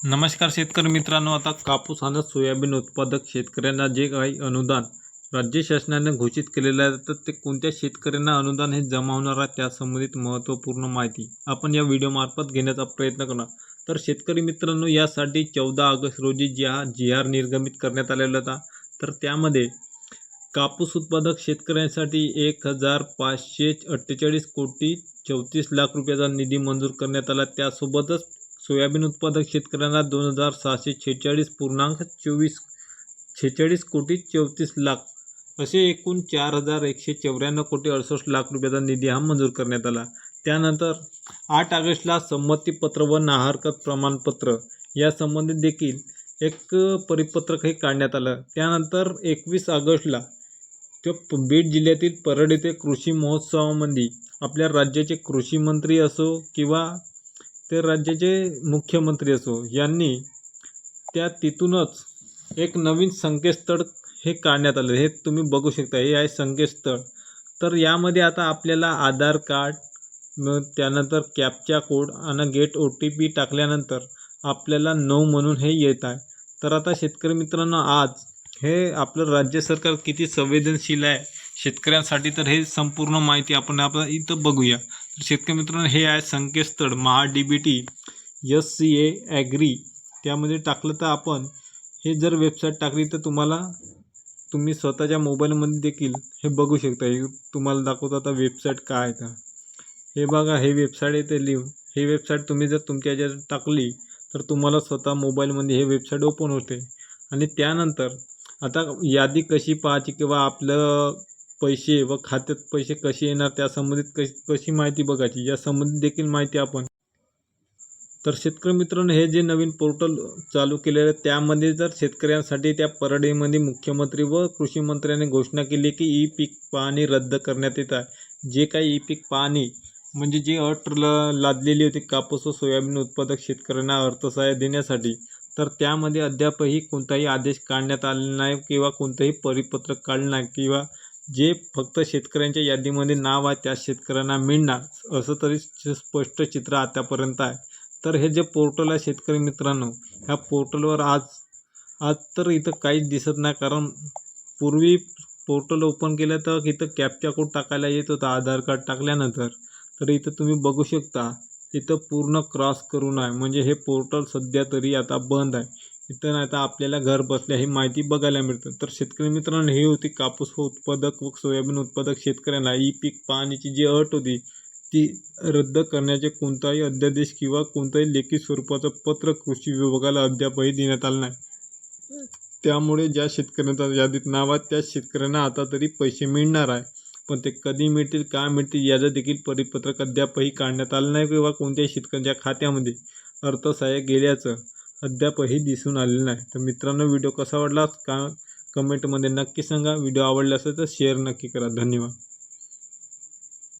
नमस्कार शेतकरी मित्रांनो आता कापूस आणि सोयाबीन उत्पादक शेतकऱ्यांना जे काही अनुदान राज्य शासनाने घोषित केलेलं आहे तर ते कोणत्या शेतकऱ्यांना अनुदान हे जमा होणार आहे त्या संबंधित महत्त्वपूर्ण माहिती आपण या व्हिडिओमार्फत घेण्याचा प्रयत्न करणार. तर शेतकरी मित्रांनो यासाठी चौदा ऑगस्ट रोजी ज्या जी आर निर्गमित करण्यात आलेला होता तर त्यामध्ये कापूस उत्पादक शेतकऱ्यांसाठी एक हजार पाचशे अठ्ठेचाळीस कोटी चौतीस लाख रुपयाचा निधी मंजूर करण्यात आला. त्यासोबतच सोयाबीन उत्पादक शेतकऱ्यांना दोन हजार सहाशे छेचाळीस पूर्णांक चोवीस छेचाळीस कोटी चौतीस लाख असे एकूण चार हजार एकशे चौऱ्याण्णव कोटी अडुसष्ट लाख रुपयाचा निधी हा मंजूर करण्यात आला. त्यानंतर आठ ऑगस्टला संमतीपत्र व नाहरकत प्रमाणपत्र यासंबंधित देखील एक परिपत्रक हे काढण्यात आलं. त्यानंतर एकवीस ऑगस्टला तो बीड जिल्ह्यातील परड येथे कृषी महोत्सवामध्ये आपल्या राज्याचे कृषी मंत्री असो किंवा ते राज्याचे मुख्यमंत्री असो यांनी त्या तिथूनच एक नवीन संकेतस्थळ हे काढण्यात आलं. हे तुम्ही बघू शकता हे आहे संकेतस्थळ. तर यामध्ये आता आपल्याला आधार कार्ड मग त्यानंतर कॅपचा कोड आणि गेट ओ टी पी टाकल्यानंतर आपल्याला नऊ म्हणून हे येत आहे. तर आता शेतकरी मित्रांनो आज हे आपलं राज्य सरकार किती संवेदनशील आहे शेतकऱ्यांसाठी तर हे संपूर्ण माहिती आपण आपण इथं बघूया. शेतकरी मित्रांनो हे आहे संकेतस्थळ Maha D B T S C A agri. त्यामध्ये टाकलं तर आपण हे जर वेबसाईट टाकली तर तुम्हाला तुम्ही स्वतःच्या मोबाईलमध्ये देखील हे बघू शकता. हे तुम्हाला दाखवतो आता वेबसाईट काय आहे तर. हे बघा हे वेबसाईट येते लिव हे वेबसाईट तुम्ही जर तुमच्या ह्याच्यात टाकली तर तुम्हाला स्वतः मोबाईलमध्ये हे वेबसाईट ओपन होते. आणि त्यानंतर आता यादी कशी पाहायची किंवा आपलं पैसे व खात्यात पैसे कसे येणार त्या संबंधित कशी कशी माहिती बघायची या संबंधित देखील माहिती आपण. तर शेतकरी मित्रांनो हे जे नवीन पोर्टल चालू केलेलं आहे त्यामध्ये जर शेतकऱ्यांसाठी त्या परडेमध्ये मुख्यमंत्री व कृषी मंत्र्यांनी घोषणा केली की ई पीक पाहणी रद्द करण्यात येत आहे. जे काही ई पीक पाहणी म्हणजे जी अट ल लादलेली होती कापूस व सोयाबीन उत्पादक शेतकऱ्यांना अर्थसहाय्य देण्यासाठी तर त्यामध्ये अद्यापही कोणताही आदेश काढण्यात आलेला नाही किंवा कोणतंही परिपत्रक काढलं नाही किंवा जे फक्त शेतकऱ्यांच्या यादीमध्ये नाव आहे त्या शेतकऱ्यांना मिळणार असं तरी स्पष्ट चित्र आतापर्यंत आहे. तर हे जे पोर्टल आहे शेतकरी मित्रांनो ह्या पोर्टलवर आज आज तर इथं काहीच दिसत नाही. कारण पूर्वी पोर्टल ओपन केलं तर इथं कॅपचा कोड टाकायला येत होता आधार कार्ड टाकल्यानंतर. तर इथं तुम्ही बघू शकता इथं पूर्ण क्रॉस करून आहे म्हणजे हे पोर्टल सध्या तरी आता बंद आहे. इथं नाही तर आपल्याला घर बसल्या ही माहिती बघायला मिळतं. तर शेतकरी मित्रांनो ही होती कापूस उत्पादक व सोयाबीन उत्पादक शेतकऱ्यांना ई पीक पाहण्याची जी अट होती ती रद्द करण्याचे कोणताही अध्यादेश किंवा कोणताही लेखी स्वरूपाचं पत्र कृषी विभागाला अद्यापही देण्यात आलं नाही. त्यामुळे ज्या शेतकऱ्यांचा यादीत नाव आहे त्या शेतकऱ्यांना आता तरी पैसे मिळणार आहे. पण ते कधी मिळतील काय मिळतील याचं देखील परिपत्रक अद्यापही काढण्यात आलं नाही किंवा कोणत्याही शेतकऱ्यांच्या खात्यामध्ये. अर्थसहाय्य गेल्याचं अद्यापही दिसून आलेलं नाही. तर मित्रांनो व्हिडिओ कसा वाटला? का कमेंटमध्ये नक्की सांगा. व्हिडिओ आवडला असेल तर शेअर नक्की करा. धन्यवाद.